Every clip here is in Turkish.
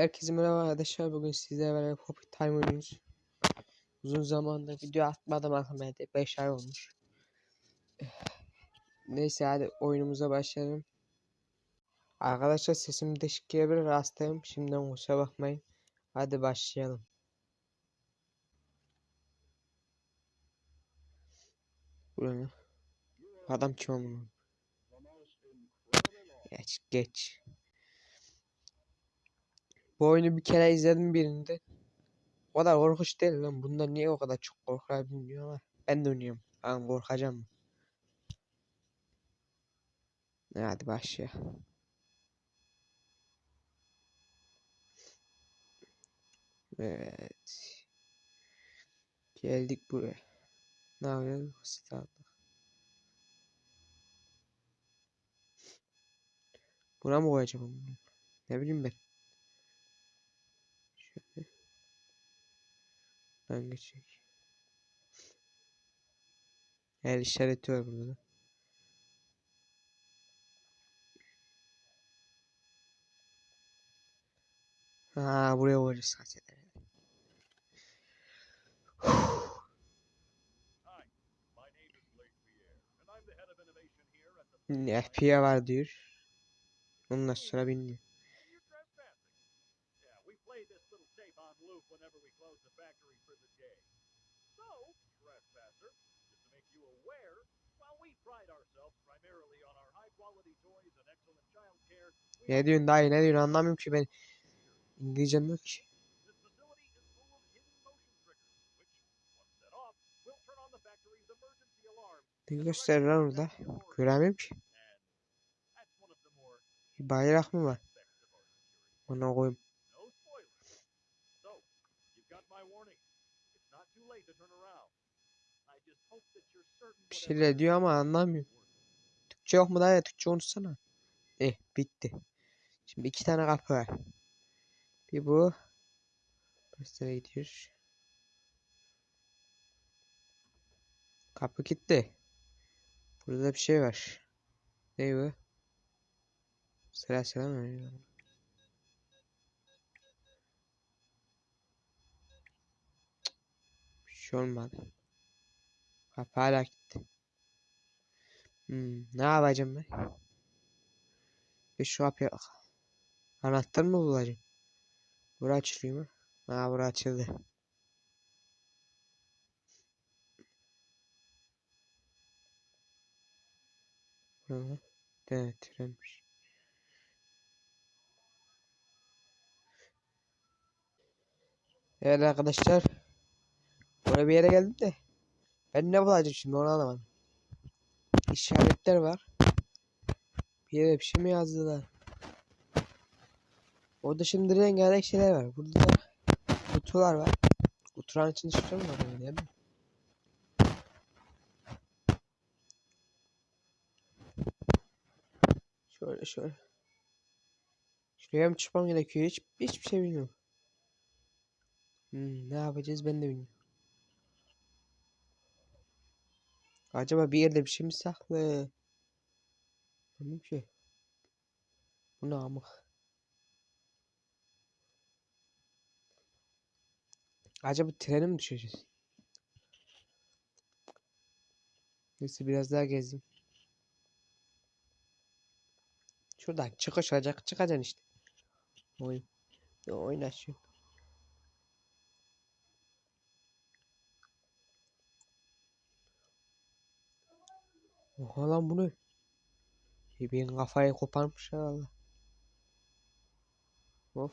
Herkese merhaba arkadaşlar. Bugün sizlerle beraber Poppy Time oynuyoruz. Uzun zamanda video atmadım Ahmet'e. 5 ay olmuş. Neyse hadi oyunumuza başlayalım. Arkadaşlar sesim değişik gelebilir. Hastayım. Şimdiden kusura bakmayın. Hadi başlayalım. Bu ne? Adam kim amına? Geç geç. Bu oyunu bir kere izledim birinde. O kadar korkunç değil lan. Bundan niye o kadar çok korkar bilmiyorum ama ben de oynuyorum. Ben korkacağım. Hadi başla. Evet. Geldik buraya. Ne yapıyoruz? Basit. Buna mı koyacağım? Ne bileyim ben. Ben geçecek. El işareti var burada. da. Ha buraya koyacağız zaten. The. FPA var diyor. Ondan sonra bilmiyor. Ne diyorsun dayı ne diyorsun anlamıyorum ki ben. İngilizcem yok ki. Ne gösterir lan orada? Göremiyorum ki. Bir bayrak mı var? Ona koyayım. Bir şeyler diyor ama anlamıyorum. Türkçe yok mu dayı? Türkçe konuşsana. Eh bitti. Şimdi iki tane kapı var. Bir bu. Burası gidiyor? Kapı gitti. Burada bir şey var. Ne bu? Selam selam. Bir şey olmadı. Kapı hala gitti. Hmm, ne yapacağım ben? Bir şu kapıya Anahtar mı bulacağım? Bura açılıyor mu? Ha bura açıldı. Bura mı? Evet. Evet arkadaşlar. Buraya bir yere geldim de. Ben ne bulacağım şimdi onu anlamadım. İşaretler var. Bir yere bir şey mi yazdılar? Orada şimdi rengarenk şeyler var. Burada da kutular var. Kutuların içinde şifre mi var öyle mi? Şöyle şöyle. Şuraya mı çıkmam gerekiyor? Hiç, hiçbir şey bilmiyorum. Hmm, ne yapacağız ben de bilmiyorum. Acaba bir yerde bir şey mi saklı? Bilmiyorum ki. Bu ne amık? Acaba trene mi düşeceğiz? Neyse biraz daha gezeyim. Şuradan çıkış olacak. Çıkacaksın işte. Oyun. Oyna şu. Oha lan bu ne? Bebeğin kafayı koparmış herhalde. Of.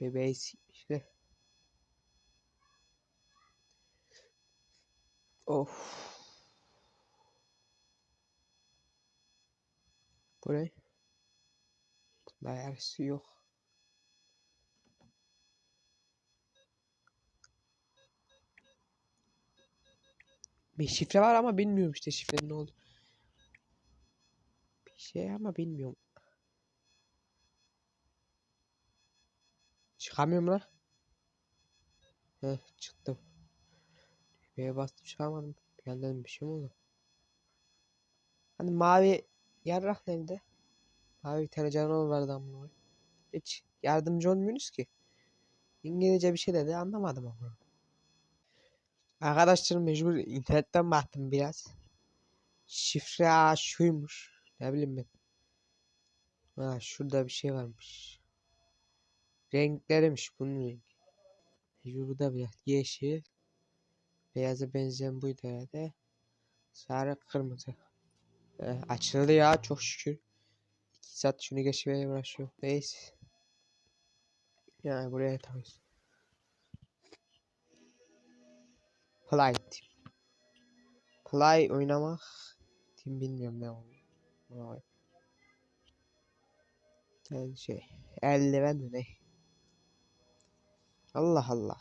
Bebeği sikmişler. Of. Bu ne? Bunda yarısı yok. Bir şifre var ama bilmiyorum işte şifrenin ne oldu. Bir şey ama bilmiyorum. Çıkamıyorum lan. Heh çıktım. B'ye bastım çıkamadım. Bir dedim bir şey mi oldu? Hani mavi yarrak nerede? Mavi bir tane canavar vardı koyayım. Hiç yardımcı olmuyorsunuz ki. İngilizce bir şey dedi anlamadım ama. Arkadaşlar mecbur internetten baktım biraz. Şifre şuymuş. Ne bileyim ben. Ha şurada bir şey varmış. Renklerimiş bunun rengi. Mecbur bu da biraz yeşil. Beyaza benzeyen buydu herhalde. Sarı kırmızı. Eh, açıldı ya çok şükür. İki saat şunu geçmeye uğraşıyor. Neyse. Yani buraya tabii. Play team. Play oynamak. Team bilmiyorum ne oluyor. Yani şey. Eldiven mi ne? Allah Allah.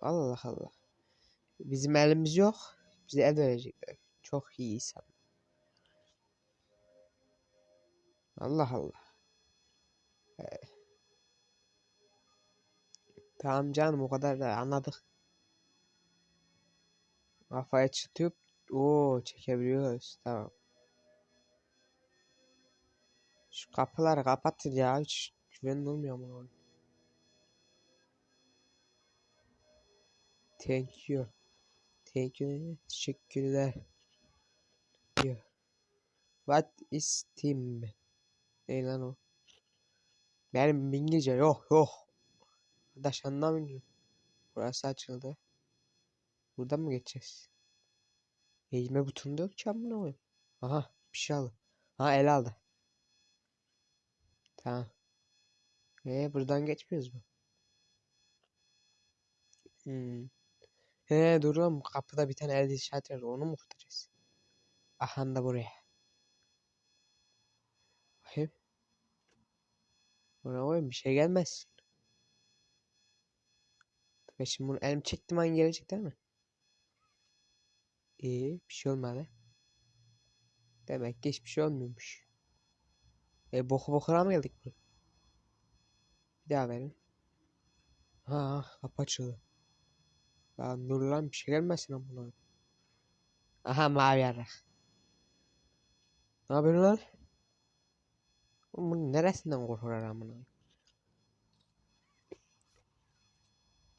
Allah Allah. Bizim elimiz yok. Bize el verecekler. Çok iyi insan. Allah Allah. Ee, Tamam canım o kadar da anladık. Kafaya çıtıp o çekebiliyoruz. Tamam. Şu kapıları kapatın ya. Hiç güven olmuyor mu? Thank you. Thank you. Teşekkürler. Diyor. What is team? Ne lan o? Benim İngilizce yok yok. Arkadaş anlamıyorum. Burası açıldı. Buradan mı geçeceğiz? Eğilme butonu da yok ki amına. Aha bir şey aldı. Ha el aldı. Tamam. Ee buradan geçmiyoruz mu? Hmm. He dur lan kapıda bir tane el işareti var onu mu kurtaracağız? Aha da buraya. Bakayım. Buna koyayım bir şey gelmez. Ben şimdi bunu elim çektim an gelecek değil mi? İyi bir şey olmadı. Demek ki hiçbir şey olmuyormuş. E boku bokuna mı geldik buraya? Bir daha verin. Ha kapı açıldı. Lan dur lan bir şey gelmesin amına. Aha mavi yarak. Ne yapıyorsun lan? Oğlum bunun neresinden korkar amına?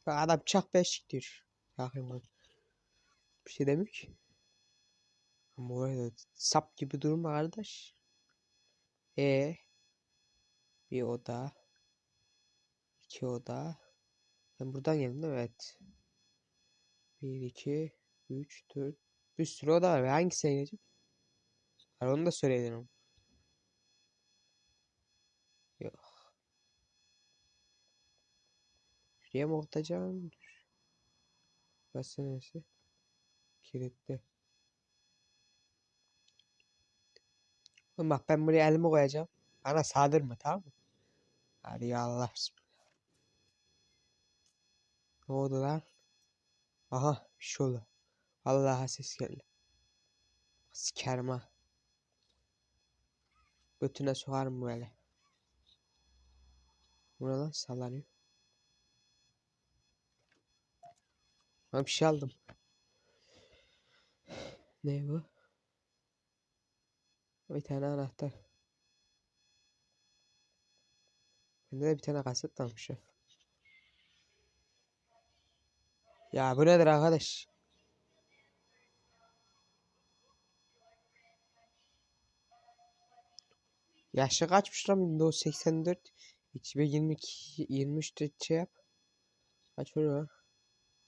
Ya adam çak beşik diyor. Yakayım lan. Bir şey demiyor ki. Ama orada sap gibi durma kardeş. E bir oda. İki oda. Ben buradan geldim değil mi? Evet. 1, 2, 3, 4. Bir sürü oda var. Hangisine gireceğim? Var onu da söyleyelim. Yok. Şuraya mı atacağım? Burası neresi? Kilitli. Oğlum bak ben buraya elimi koyacağım. Bana saldırma tamam mı? Hadi ya Allah. Ne oldu lan? Aha bir şey oldu. Allah'a ses geldi. Sikerim ha. Götüne sokarım böyle. Bu ne lan sallanıyor. Ben bir şey aldım. Ne bu? Bir tane anahtar. Bende de bir tane kaset varmış ya. Ya bu nedir arkadaş? Yaşı kaçmış lan 1984 2022 23'te şey yap. Kaç oluyor?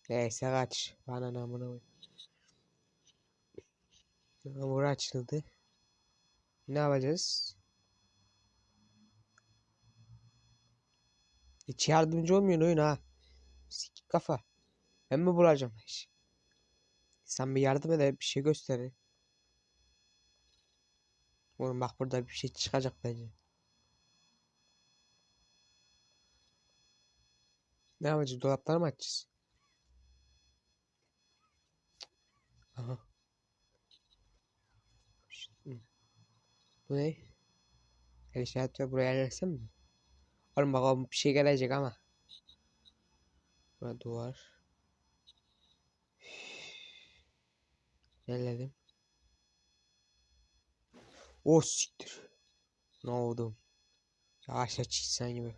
Neyse kaç. Bana namına koy. Hamur açıldı. Ne yapacağız? Hiç yardımcı olmuyor oyun ha. Sikik kafa. Ben mi bulacağım iş? Sen bir yardım ede bir şey gösterir. Oğlum bak burada bir şey çıkacak bence. Ne yapacağız? Dolapları mı açacağız? Aha. Bu ne? El işaret var. Buraya yerleşsem mi? Oğlum bak bir şey gelecek ama. Burada duvar. Yerledim. O siktir. Ne oldu? Aç sen gibi.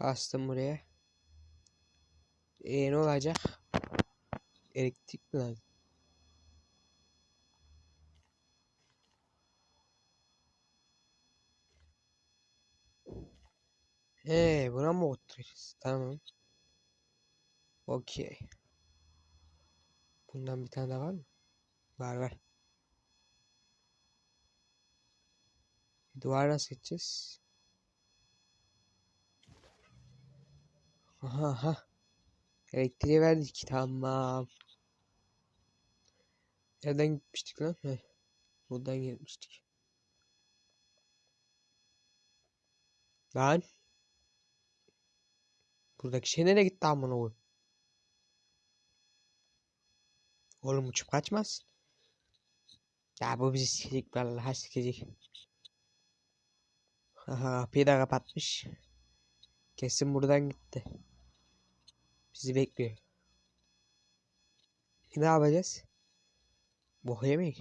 Bastım buraya. E ne olacak? Elektrik mi lazım? He buna mı oturacağız? Tamam. Okey. Bundan bir tane daha var mı? Var var. Duvar nasıl geçeceğiz? Aha aha. Elektriği verdik. Tamam. Nereden gitmiştik lan? Heh. Buradan gitmiştik. Lan. Buradaki şey nereye gitti amına koyayım? Oğlum uçup kaçmaz. Ya bu bizi sikecek vallahi sikecek. Aha kapıyı da kapatmış. Kesin buradan gitti. Bizi bekliyor. Ne yapacağız? Yemeği.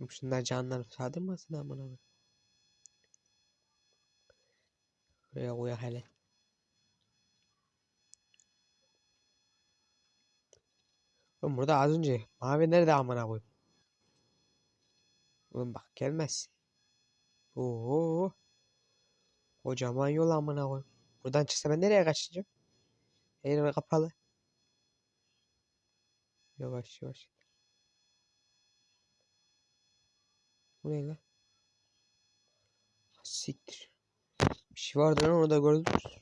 Oğlum Şunlar canlarını sardırmasın amına koyayım. Buraya koya hele. Oğlum burada az önce mavi nerede amına koyayım? Oğlum bak gelmezsin. Oo. Kocaman yol amına koyayım. Buradan çıksa ben nereye kaçacağım? Her kapalı. Yavaş yavaş. Bu ne lan? Siktir. Bir şey vardı lan orada gördünüz.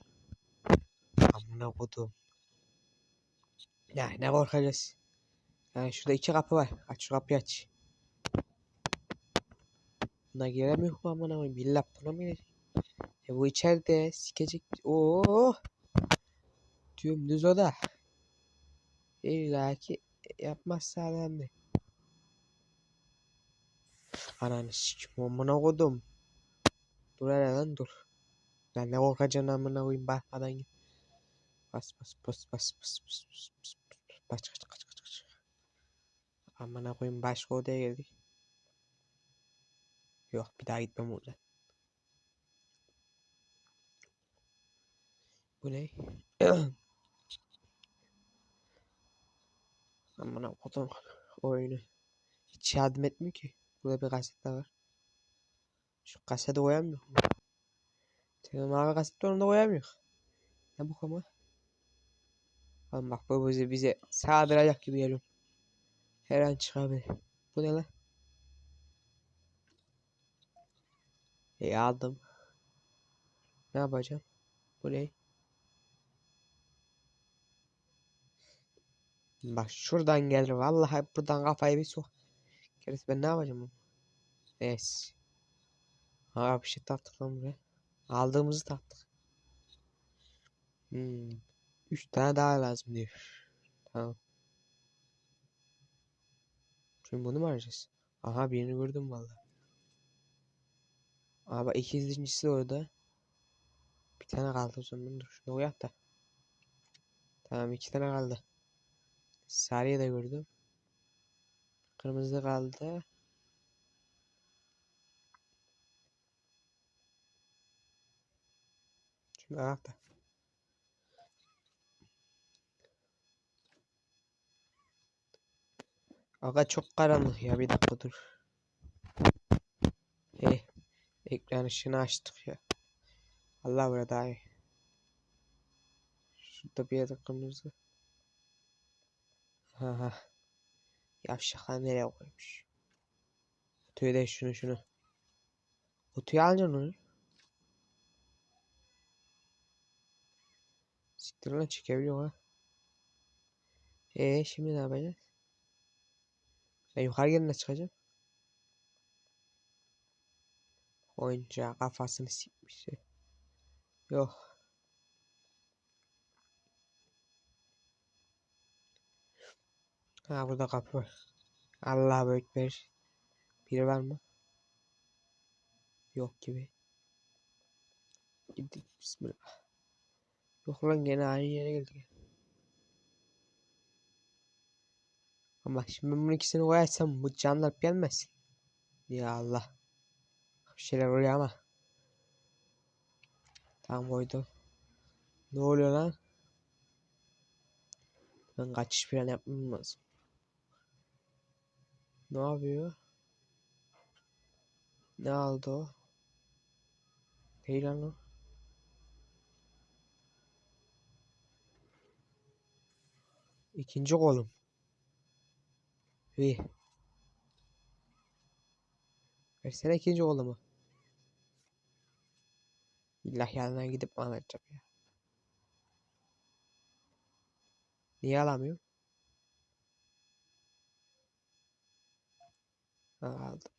Amına kodum. Ya ne korkacağız? Yani şurada iki kapı var. Aç şu kapıyı aç. Buna giremiyor mu amına koyayım? İlla buna mı girecek? E bu içeride sikecek. Oo. Dümdüz oda. İlla ki yapmazsa adam ne? Ananı sikim amına kodum. Dur hele lan dur. Lan ne korkacaksın amına koyayım bakmadan git. Bas bas bas bas bas bas bas bas bas bas kaç kaç kaç kaç. Amına koyayım başka odaya geldik. Yok bir daha gitmem oradan. Bu ne? Amına kodum oyunu. Hiç yardım etmiyor ki. Burada bir kaset daha var. Şu kasete koyamıyor? Senin mavi kaset var onda koyamıyor. Ne bu ama? Oğlum bak bu bize, bize saldıracak gibi geliyor. Her an çıkabilir. Bu ne lan? İyi aldım. Ne yapacağım? Bu ne? Bak şuradan gelir. Vallahi buradan kafayı bir sok. Gerisi ben ne yapacağım? Evet. Ha bir şey taktık lan buraya. Aldığımızı taktık. Hmm. Üç tane daha lazım diyor. Tamam. Şimdi bunu mu arayacağız? Aha birini gördüm vallahi. Ama ikincisi de orada. Bir tane kaldı o zaman. Dur şunu uyak da. Tamam iki tane kaldı. Sarıya da gördüm. Kırmızı kaldı. Şunu uyak da. Aga çok karanlık ya bir dakika dur. Hey, ekran ışığını açtık ya. Allah burada iyi. Şurada bir yerde kırmızı. Ha ha. Yavşaklar nereye koymuş? Kutuyu da şunu şunu. Kutuyu alacaksın onu. Siktir lan çekebiliyor ha. Eee şimdi ne yapacağız? Ben yukarı gelene çıkacağım. Oyuncağı kafasını sikmiş. Yok. Ha burada kapı var. Allah ekber. Biri var mı? Yok gibi. Gittik bismillah. Yok lan gene aynı yere geldik. Ama şimdi ben bunun ikisini koyarsam bu canlar gelmesin. Ya Allah. Bir şeyler oluyor ama. Tam koydum. Ne oluyor lan? Ben kaçış plan yapmam lazım. Ne yapıyor? Ne aldı o? Değil lan o. İkinci kolum. İyi. Versene ikinci kolumu. İlla yanına gidip mi ya? Niye alamıyorum? Aldım.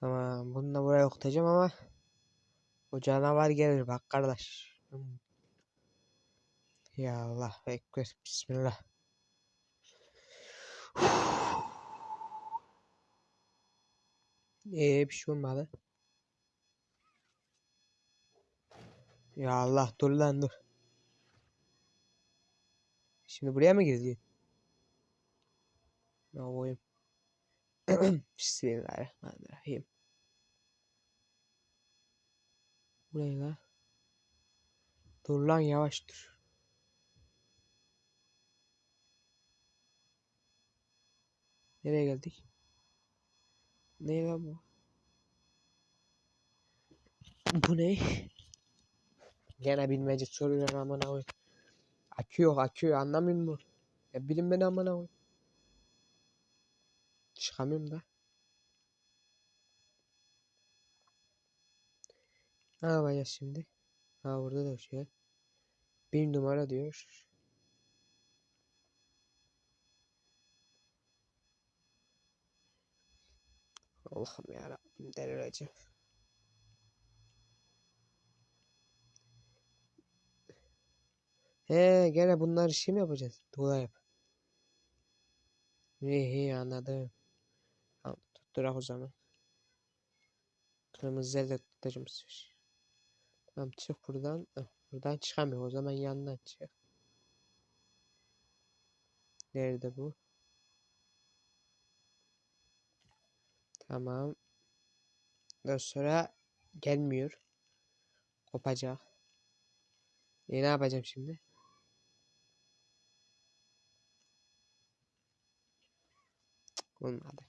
Tamam bunu da buraya okutacağım ama o canavar gelir bak kardeş. Hmm. Ya Allah ekber. Bismillah. Ee bir şey olmadı. Ya Allah dur lan dur. Şimdi buraya mı girdin? Ne yapayım? Bismillahirrahmanirrahim. Buraya lan. Dur lan yavaş dur. Nereye geldik? Ne lan bu? Bu ne? Gene bilmece soruyor aman. Akü yok akü anlamıyor musun? Ya bilin beni aman abi. Çıkamıyorum da. Ne yapacağız şimdi? Ha burada da şey. Bir numara diyor. Allah'ım ya Rabbim delireceğim. He gene bunlar şey mi yapacağız? Tuğla yap. İyi iyi anladım. Tamam tutturak o zaman. Kırmızı elde tutacağım. Tamam çık buradan. Buradan çıkamıyor. O zaman yandan çık. Nerede bu? Tamam. Daha sonra gelmiyor. Kopacak. E ne yapacağım şimdi? Olmadı.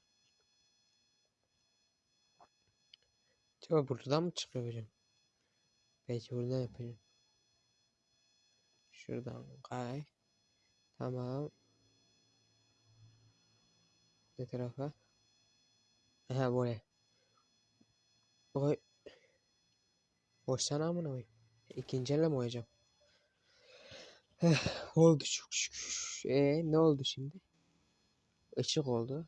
Acaba buradan mı çıkıyor? Belki buradan yapacağım. Şuradan kay. Tamam. Ne tarafa? Aha buraya. Oy. Boşsana amına koyayım. İkinci elle mi oyacağım? Eh, oldu çok şükür. E ne oldu şimdi? Işık oldu.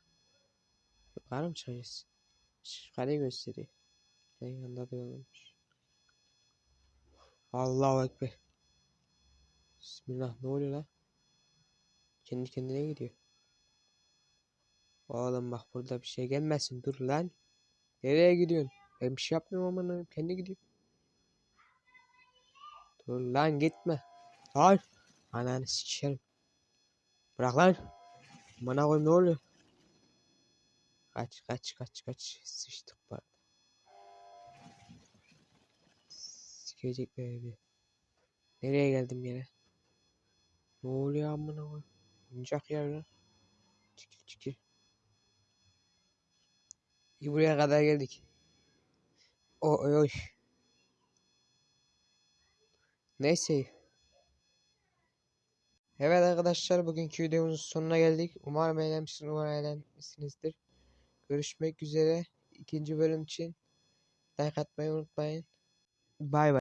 Yukarı mı çıkacağız? Yukarı gösteriyor. En yanında da yolmuş. Allahu Ekber. Bismillah ne oluyor lan? Kendi kendine gidiyor. Oğlum bak burada bir şey gelmesin dur lan. Nereye gidiyorsun? Ben bir şey yapmıyorum ama kendi gidiyor. Dur lan gitme. Hayır. Ananı sikerim. Bırak lan. Bana koyayım ne oluyor? Kaç kaç kaç kaç. Sıçtık bu arada. Sikecek bir. Nereye geldim yine? Ne oluyor amına koyayım? Oyuncak yer lan. Buraya kadar geldik. Oy oy. Neyse. Evet arkadaşlar bugünkü videomuzun sonuna geldik. Umarım eğlenmişsiniz, umarım eğlenmişsinizdir. Görüşmek üzere. ikinci bölüm için like atmayı unutmayın. Bay bay.